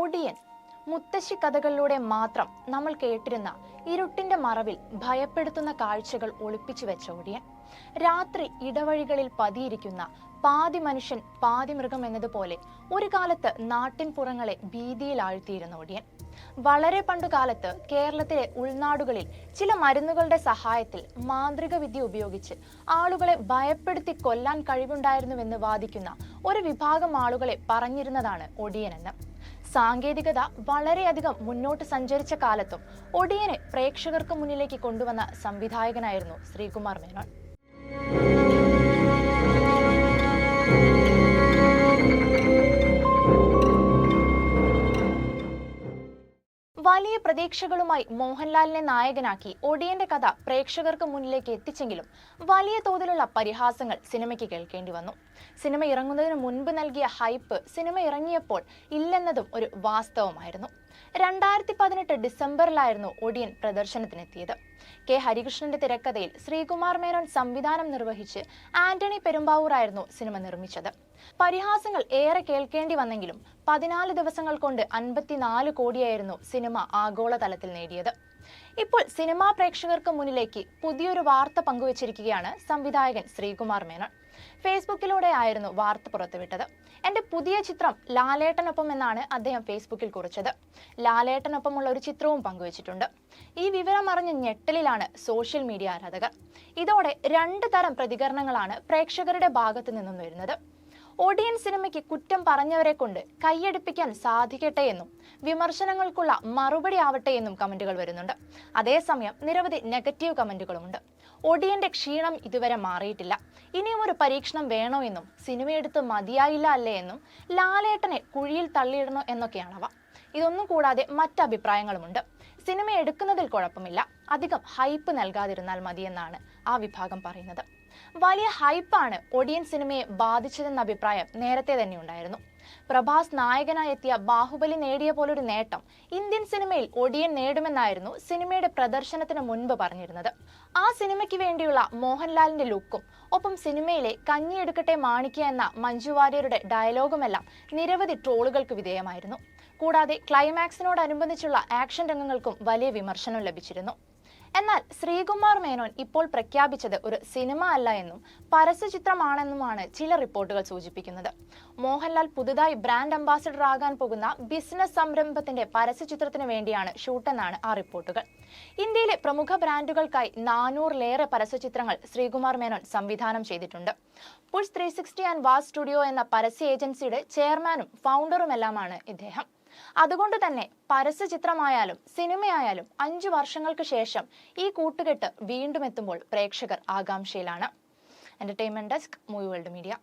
ഒടിയൻ. മുത്തശ്ശി കഥകളിലൂടെ മാത്രം നമ്മൾ കേട്ടിരുന്ന ഇരുട്ടിന്റെ മറവിൽ ഭയപ്പെടുത്തുന്ന കാഴ്ചകൾ ഒളിപ്പിച്ചു വെച്ച ഒടിയൻ. രാത്രി ഇടവഴികളിൽ പതിയിരിക്കുന്ന പാതി മനുഷ്യൻ പാതി മൃഗം എന്നതുപോലെ ഒരു കാലത്ത് നാട്ടിൻപുറങ്ങളെ ഭീതിയിൽ ആഴ്ത്തിയിരുന്ന ഒടിയൻ. വളരെ പണ്ടുകാലത്ത് കേരളത്തിലെ ഉൾനാടുകളിൽ ചില മരുന്നുകളുടെ സഹായത്തിൽ മാന്ത്രിക വിദ്യ ഉപയോഗിച്ച് ആളുകളെ ഭയപ്പെടുത്തി കൊല്ലാൻ കഴിവുണ്ടായിരുന്നുവെന്ന് വാദിക്കുന്ന ഒരു വിഭാഗം ആളുകളെ പറഞ്ഞിരുന്നതാണ് ഒടിയനെന്ന്. സാങ്കേതികത വളരെയധികം മുന്നോട്ട് സഞ്ചരിച്ച കാലത്തും ഒടിയനെ പ്രേക്ഷകർക്ക് മുന്നിലേക്ക് കൊണ്ടുവന്ന സംവിധായകനായിരുന്നു ശ്രീകുമാർ മേനോൻ. പ്രതീക്ഷകളുമായി മോഹൻലാലിനെ നായകനാക്കി ഒടിയന്റെ കഥ പ്രേക്ഷകർക്ക് മുന്നിലേക്ക് എത്തിച്ചെങ്കിലും വലിയ തോതിലുള്ള പരിഹാസങ്ങൾ സിനിമയ്ക്ക് കേൾക്കേണ്ടി വന്നു. സിനിമ ഇറങ്ങുന്നതിന് മുൻപ് നൽകിയ ഹൈപ്പ് സിനിമ ഇറങ്ങിയപ്പോൾ ഇല്ലെന്നതും ഒരു വാസ്തവമായിരുന്നു. രണ്ടായിരത്തി പതിനെട്ട് ഡിസംബറിലായിരുന്നു ഒടിയൻ പ്രദർശനത്തിനെത്തിയത്. കെ. ഹരികൃഷ്ണന്റെ തിരക്കഥയിൽ ശ്രീകുമാർ മേനോൻ സംവിധാനം നിർവഹിച്ച് ആന്റണി പെരുമ്പാവൂറായിരുന്നു സിനിമ നിർമ്മിച്ചത്. പരിഹാസങ്ങൾ ഏറെ കേൾക്കേണ്ടി വന്നെങ്കിലും പതിനാല് ദിവസങ്ങൾ കൊണ്ട് അൻപത്തിനാല് കോടിയായിരുന്നു സിനിമ ആഗോളതലത്തിൽ നേടിയത്. ഇപ്പോൾ സിനിമാ പ്രേക്ഷകർക്ക് മുന്നിലേക്ക് പുതിയൊരു വാർത്ത പങ്കുവച്ചിരിക്കുകയാണ് സംവിധായകൻ ശ്രീകുമാർ മേനോൻ. ഫേസ്ബുക്കിലൂടെ ആയിരുന്നു വാർത്ത പുറത്തുവിട്ടത്. എന്റെ പുതിയ ചിത്രം ലാലേട്ടനൊപ്പം എന്നാണ് അദ്ദേഹം ഫേസ്ബുക്കിൽ കുറിച്ചത്. ലാലേട്ടനൊപ്പമുള്ള ഒരു ചിത്രവും പങ്കുവച്ചിട്ടുണ്ട്. ഈ വിവരം അറിഞ്ഞ ഞെട്ടലിലാണ് സോഷ്യൽ മീഡിയ ആരാധകർ. ഇതോടെ രണ്ട് തരം പ്രതികരണങ്ങളാണ് പ്രേക്ഷകരുടെ ഭാഗത്തു നിന്നും വരുന്നത്. ഒടിയൻ സിനിമയ്ക്ക് കുറ്റം പറഞ്ഞവരെ കൊണ്ട് കൈയടിപ്പിക്കാൻ സാധിക്കട്ടെ എന്നും വിമർശനങ്ങൾക്കുള്ള മറുപടി ആവട്ടെ എന്നും കമന്റുകൾ വരുന്നുണ്ട്. അതേസമയം നിരവധി നെഗറ്റീവ് കമന്റുകളുമുണ്ട്. ഒടിയന്റെ ക്ഷീണം ഇതുവരെ മാറിയിട്ടില്ല. ഇനിയും ഒരു പരീക്ഷണം വേണോ എന്നും സിനിമയെടുത്ത് മതിയായില്ല അല്ലേ എന്നും ലാലേട്ടനെ കുഴിയിൽ തള്ളിയിടണോ എന്നൊക്കെയാണവ. ഇതൊന്നും കൂടാതെ മറ്റ് അഭിപ്രായങ്ങളുമുണ്ട് സിനിമ എടുക്കുന്നതിൽ കുഴപ്പമില്ല. അധികം ഹൈപ്പ് നൽകാതിരുന്നാൽ മതിയെന്നാണ് ആ വിഭാഗം പറയുന്നത്. വലിയ ഹൈപ്പാണ് ഒടിയൻ സിനിമയെ ബാധിച്ചതെന്ന അഭിപ്രായം നേരത്തെ തന്നെ ഉണ്ടായിരുന്നു. പ്രഭാസ് നായകനായി എത്തിയ ബാഹുബലി നേടിയ പോലൊരു നേട്ടം ഇന്ത്യൻ സിനിമയിൽ ഒടിയൻ നേടുമെന്നായിരുന്നു സിനിമയുടെ പ്രദർശനത്തിന് മുൻപ് പറഞ്ഞിരുന്നത്. ആ സിനിമയ്ക്ക് വേണ്ടിയുള്ള മോഹൻലാലിന്റെ ലുക്കും ഒപ്പം സിനിമയിലെ കഞ്ഞിയെടുക്കട്ടെ മാണിക്യ എന്ന മഞ്ജു വാര്യരുടെ ഡയലോഗുമെല്ലാം നിരവധി ട്രോളുകൾക്ക് വിധേയമായിരുന്നു. കൂടാതെ ക്ലൈമാക്സിനോടനുബന്ധിച്ചുള്ള ആക്ഷൻ രംഗങ്ങൾക്കും വലിയ വിമർശനം ലഭിച്ചിരുന്നു. എന്നാൽ ശ്രീകുമാർ മേനോൻ ഇപ്പോൾ പ്രഖ്യാപിച്ചത് ഒരു സിനിമ അല്ല എന്നും പരസ്യചിത്രമാണെന്നുമാണ് ചില റിപ്പോർട്ടുകൾ സൂചിപ്പിക്കുന്നത്. മോഹൻലാൽ പുതുതായി ബ്രാൻഡ് അംബാസിഡർ ആകാൻ പോകുന്ന ബിസിനസ് സംരംഭത്തിന്റെ പരസ്യചിത്രത്തിന് വേണ്ടിയാണ് ഷൂട്ടെന്നാണ് ആ റിപ്പോർട്ടുകൾ. ഇന്ത്യയിലെ പ്രമുഖ ബ്രാൻഡുകൾക്കായി നാനൂറിലേറെ പരസ്യചിത്രങ്ങൾ ശ്രീകുമാർ മേനോൻ സംവിധാനം ചെയ്തിട്ടുണ്ട്. Push three sixty and Vaz studio എന്ന പരസ്യ ഏജൻസിയുടെ ചെയർമാനും ഫൗണ്ടറുമെല്ലാമാണ് ഇദ്ദേഹം. അതുകൊണ്ട് തന്നെ പരസ്യചിത്രമായാലും സിനിമയായാലും അഞ്ചു വർഷങ്ങൾക്ക് ശേഷം ഈ കൂട്ടുകെട്ട് വീണ്ടും എത്തുമ്പോൾ പ്രേക്ഷകർ ആകാംക്ഷയിലാണ്. Entertainment desk movie world media